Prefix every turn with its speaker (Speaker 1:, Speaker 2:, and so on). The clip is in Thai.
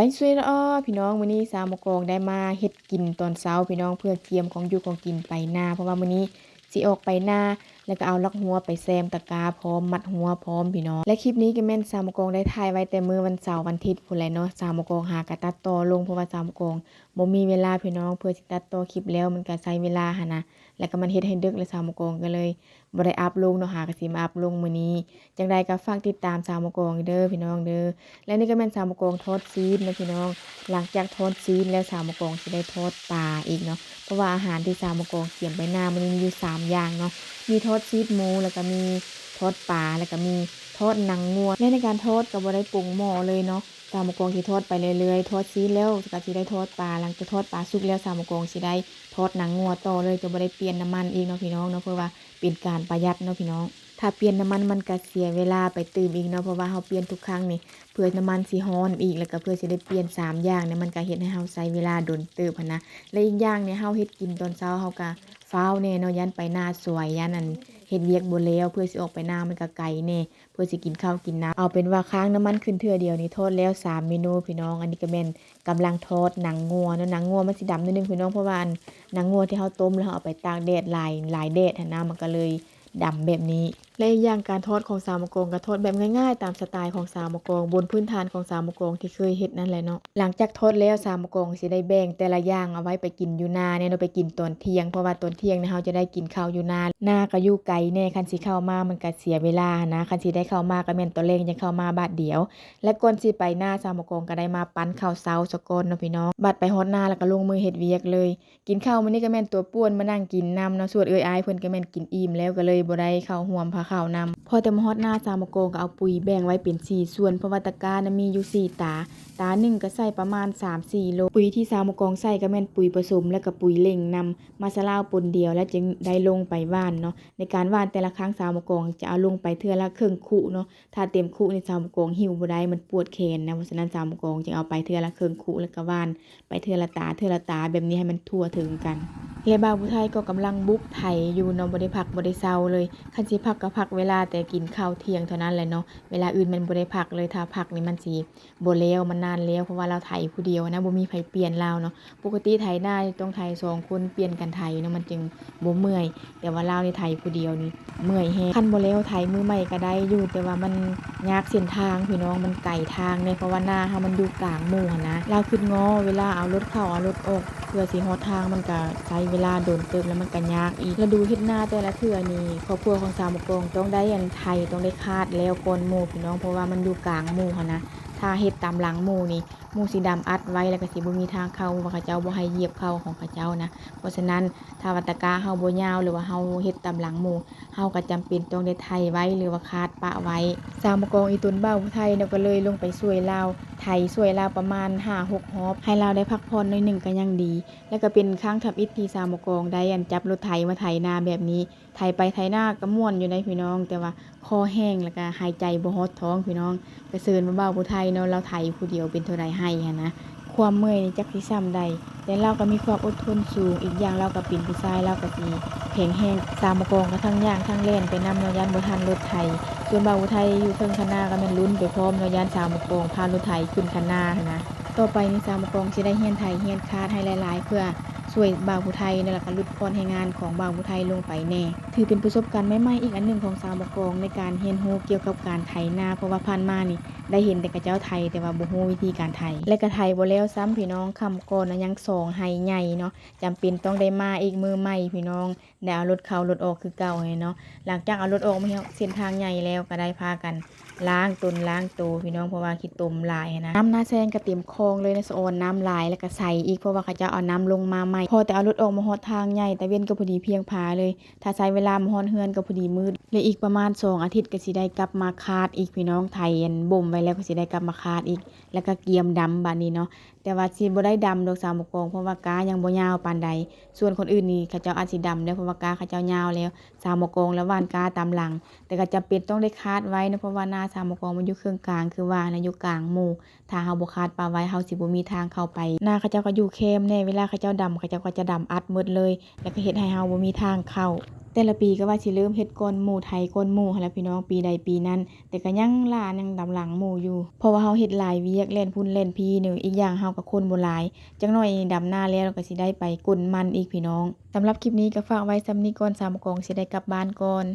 Speaker 1: บายสวยอ้อพี่น้องมื้อนี้สาวมะกองได้มาเฮ็ดกินตอนเช้าพี่น้องเพื่อเตรียมของอยู่ของกินไปนาเพราะว่ามื้อนี้สิออกไปนาแล้วก็เอาลักหัวไปแซมตะกร้าพร้อมมัดหัวพร้อมพี่น้องและคลิปนี้ก็แม่นสาวมะกองได้ถ่ายไว้แต่มื้อวันเสาร์วันอาทิตย์พุ่นแหละเนาะสาวมะกองหากะตัดต่อลงเพราะว่าสาวมะกองบ่มีเวลาพี่น้องเพื่อสิตัดต่อคลิปแล้วมันก็ใช้เวลาหั่นนะแล้วก็มันเฮ็ดให้ดึกแล้วสาวมะกองก็เลย บ่ได้อัปลงเนาะหากะสิมาอัปลงมื้อนี้ จังใดก็ฝากติดตามสาวมะกองเด้อพี่น้องเด้อ และนี่ก็แม่นสาวมะกองทอดซีนนะพี่น้อง หลังจากทอดซีนแล้วสาวมะกองจะได้ทอดปลาอีกเนาะ เพราะว่าอาหารที่สาวมะกองเขียนไปหน้ามันมีอยู่สามอย่างเนาะ มีทอดซีดหมูแล้วก็มีทอดปลาแล้วก็มีทอดหนังงัวและในการทอดก็บ่ได้ปรุงหม้อเลยเนาะ สาวมะกองสิทอดไปเรื่อยๆทอดซีแล้วก็สิได้ทอดปลาหลังจากทอดปลาสุกแล้วสาวมะกองสิได้ทอดหนังงัวต่อเลยจะบ่ได้เปลี่ยนน้ำมันอีกเนาะพี่น้องเนาะเพื่อว่าเป็นการประหยัดเนาะพี่น้อง ถ้าเปลี่ยนน้ำมันมันก็เสียเวลาไปตื่มอีกเนาะเพราะว่าเฮาเปลี่ยนทุกครั้งนี่เพื่อน้ำมันสิฮ้อนอีกแล้วก็เพื่อสิได้เปลี่ยนสามอย่างเนี่ยมันก็เฮ็ดให้เฮาใช้เวลาโดนเติบหันนะและอีกอย่างเนี่ยเฮาเฮ็ดกินตอนเช้าเฮาก็ฟ้าวแน่เนาะยันไปหน้าสวยยันอัน เฮ็ดเวียกบ่แล้ว เพื่อสิออกไปหน้ามันก็ไกลแน่เพื่อสิกินข้าวกินน้ำเอาเป็นว่าค้างน้ำมันขึ้นเทื่อเดียวนี่ทอดแล้วสามเมนูพี่น้อง อันนี้ก็แม่นกำลังทอดหนังงัวเนาะหนังงัวมันสิดำนิดนึงพี่น้องเพราะว่าอันหนังงัวที่เฮาต้มแล้วเอาไปตากแดดหลายหลายแดดหนนะมันก็เลยดำแบบนี้ และอีกอย่างการทอดของสาวมะกงก็ทอดแบบง่ายๆ ตามสไตล์ของสาวมะกงบนพื้นฐานของสาวมะกงที่เคยเฮ็ดนั่นแหละเนาะหลังจากทอดแล้วสาวมะกงสิได้แบ่งแต่ละอย่างเอาไว้ไปกินอยู่นาเนี่ยเราไปกินตอนเที่ยงเพราะว่าตอนเที่ยงนี่ยเราจะได้กินข้าวอยู่นาหน้าก็อยู่ไกลแน่คันสิเข้ามามันก็เสียเวลานะคันสิได้เข้ามาก็แม่นตอนแรกยังเข้ามาบาทเดียว และก่อนสิไปหน้าสาวมะกงก็ได้มาปั้นข้าวเช้าสะก่อนเนาะพี่น้องบัดไปฮอดหน้าแล้วก็ลงมือเฮ็ดเวียกเลย กินข้าวมื้อนี้ก็แม่นตัวป้วนมานั่งกินน้ำเนาะส่วนเอ้ยอายเพิ่นก็แม่นกินอิ่มแล้วก็เลยบ่ได้เข้าห่วมพาข้าวนำพอแต่มาฮอดหน้าสามโกงก็เอาปุ๋ยแบ่งไว้เป็นสีส่วนเพราะว่าตะกร้านะมีอยู่สี่ตา ตาหนึ่งก็ใส่ประมาณ 3-4 โล ปุ๋ยที่สามะกงใส่ก็แม่นปุ๋ยผสม แล้วก็ปุ๋ยเล่งนำมาสลาวปนเดียวแล้วจึงได้ลงไปว่านเนาะในการว่านแต่ละครั้งสามะกงจะเอาลงไปเทื่อละครึ่งคุเนาะถ้าเต็มคุในสามะกงหิวบ่ได้มันปวดแขนนะเพราะฉะนั้นสามะกงจึงเอาไปเทื่อละครึ่งคุแล้วก็ว่าน ไปเทื่อละตาเทื่อละตาแบบนี้ให้มันทั่วถึงกันและบ่าวผู้ไทยก็กำลังบุกไถอยู่เนาะบ่ได้พักบ่ได้เซาเลยคันสิพักก็พักเวลาแต่กินข้าวเที่ยงเท่านั้นแหละเนาะ เวลาอื่นมันบ่ได้พักเลยถ้าพักนี่มันสิบ่แล้วมันนานแล้วเพราะว่าเราไถผู้เดียวนะบ่มีไผเปลี่ยนเราเนาะ ปกติไถหน้าต้องไถสองคนเปลี่ยนกันไถเนาะมันจึงบ่เมื่อย แต่ว่าเรานี่ไถผู้เดียวนี่เมื่อยแฮงคันบ่แล้วไถมือใหม่ก็ได้อยู่แต่ว่ามันยากเส้นทางพี่น้องมันไกลทางเนี่ยเพราะว่าหน้าเฮามันอยู่กลางหมู่หันนะ เราขึ้นงอเวลาเอารถเข้าเอารถออกเพื่อสิฮอดทางมันก็ใช้เวลาโดนเติมแล้วมันก็ยากอีกแล้วดูเฮ็ดหน้าแต่ละเทื่อนี่ครอบครัวของสาวมะกงต้องได้อันไทยต้องได้คาดแล้วก่อนหมู่พี่น้องเพราะว่ามันอยู่กลางหมู่หันะถ้าเฮ็ดตามหลังหมู่นี่มูสีดำอัดไว้แล้วก็สิบ่มีทางเข้าว่าเขาเจ้าบ่ให้เหยียบเข้าของเขาเจ้านะ เพราะฉะนั้นถ้าวัตกาเฮาบ่ยาวหรือว่าเฮาเฮ็ดตามหลังหมู่เฮาก็จำเป็นต้องได้ไทยไว้หรือว่าคาดปะไว้สาวมกองอีตุนเบ้าผู้ไทยเนาก็เลยลงไปช่วยลาวไทยช่วยลาวประมาณ5-6ฮอบให้ลาวได้พักผ่อนหน่อยหนึ่งก็ยังดี แล้วก็เป็นครั้งทับอิที่สาวมกองได้อันจับรถไถมาไถนาแบบนี้ไถไปไถนาก็ม่วนอยู่ในพี่น้อง แต่ว่าคอแห้งแล้วก็หายใจบ่ฮอดท้องพี่น้องก็เชิญมาเบ้าผู้ไทยเนาะเราไถผู้เดียวเป็นเท่าใดให้นะความเมื่อยนี่จักสิซ้ำใดแต่เราก็มีความอดทนสูง อีกอย่างเราก็เป็นผู้ชายเราก็สิแข็งแรงสามกองก็ทั้งย่างทั้งเล่นไปนำนยันบ่ทันรถไถส่วนบาวอุทัยอยู่เทิงคันนาก็แม่นลุ้นไปพร้อมนยันสามกองพารถไถขึ้นคันนานะต่อไปนี่สามกองสิได้เฮียนไถเฮียนคาดให้หลาย ๆ เพื่อช่วยบาวผู้ไทยนี่แหละก็ลดพรให้งานของบาวผู้ไทยลงไปแน่ ถือเป็นประสบการณ์ใหม่ๆอีกอันหนึ่งของสาวมกองในการเรียนรู้เกี่ยวกับการไถนาเพราะว่าผ่านมานี่ ได้เห็นแต่กระเจ้าไทยแต่ว่าบ่ฮู้วิธีการไทย และก็ไทยบ่แล้วซ้ำพี่น้องคำก่อนนะยังสองไห้ใหญ่เนาะจำเป็นต้องได้มาอีกมือใหม่พี่น้องได้เอารถเข้ารถออกคือเก่าให้เนาะหลังจากเอารถออกมาเส้นทางใหญ่แล้วก็ได้พากันล้างตนล้างตัวพี่น้องเพราะว่าขี้ตมลายนะน้ำหน้าแซงก็เต็มคลองเลยนะสะอนน้ำลายแล้วก็ใส่อีกเพราะว่าเขาจะเอาน้ำลงมาใหม่พอแต่เอารถออกมาฮอดทางใหญ่แต่เว้นก็พอดีเพียงพาเลย ถ้าใช้เวลามาฮอดเฮือนก็พอดีมืดและอีกประมาณสองอาทิตย์ก็สิได้กลับมาคาดอีกพี่น้องไทยอันบ่มไว้แล้วก็สิได้กลับมาคาดอีก แล้วก็เกียมดำบัดนี้เนาะแต่ว่าสิบ่ได้ดำดอกสาวมกองเพราะว่ากายังบ่ยาวปานใด ส่วนคนอื่นนี่เขาเจ้าอาจสิดำแล้วเพราะว่ากาเขาเจ้ายาวแล้ว สาวมกองแล้ววานกาตามหลัง แต่ก็จำเป็นต้องได้คาดไว้นะเพราะว่าหน้าสาวมกองมันอยู่เครื่องกลางคือว่านะอยู่กลางหมู่ถ้าเฮาบ่คาดปลาไว้เฮาสิบ่มีทางเข้าไป หน้าเขาเจ้าก็อยู่เข้มแน่เวลาเขาเจ้าดำเขาเจ้าก็จะดำอัดหมดเลย แล้วก็เฮ็ดให้เฮาบ่มีทางเข้า แต่ละปีก็ว่าสิเริ่มเฮ็ดก่อนหมู่ไทยก่อนหมู่หั่นล่ะพี่น้องปีใดปีนั้น แต่ก็ยังล่ายังตาหลังหมู่อยู่ เพราะว่าเฮาเฮ็ดหลายเวียกแล่นพุ่นแล่นพี่นึอีกอย่างเฮาก็คนบ่หลายจักหน่อยดำนาแล้วก็สิได้ไปกลนมันอีกพี่น้องสำหรับคลิปนี้ก็ฝากไว้ซำนี้ก่อนสามกองสิได้กลับบ้านก่อน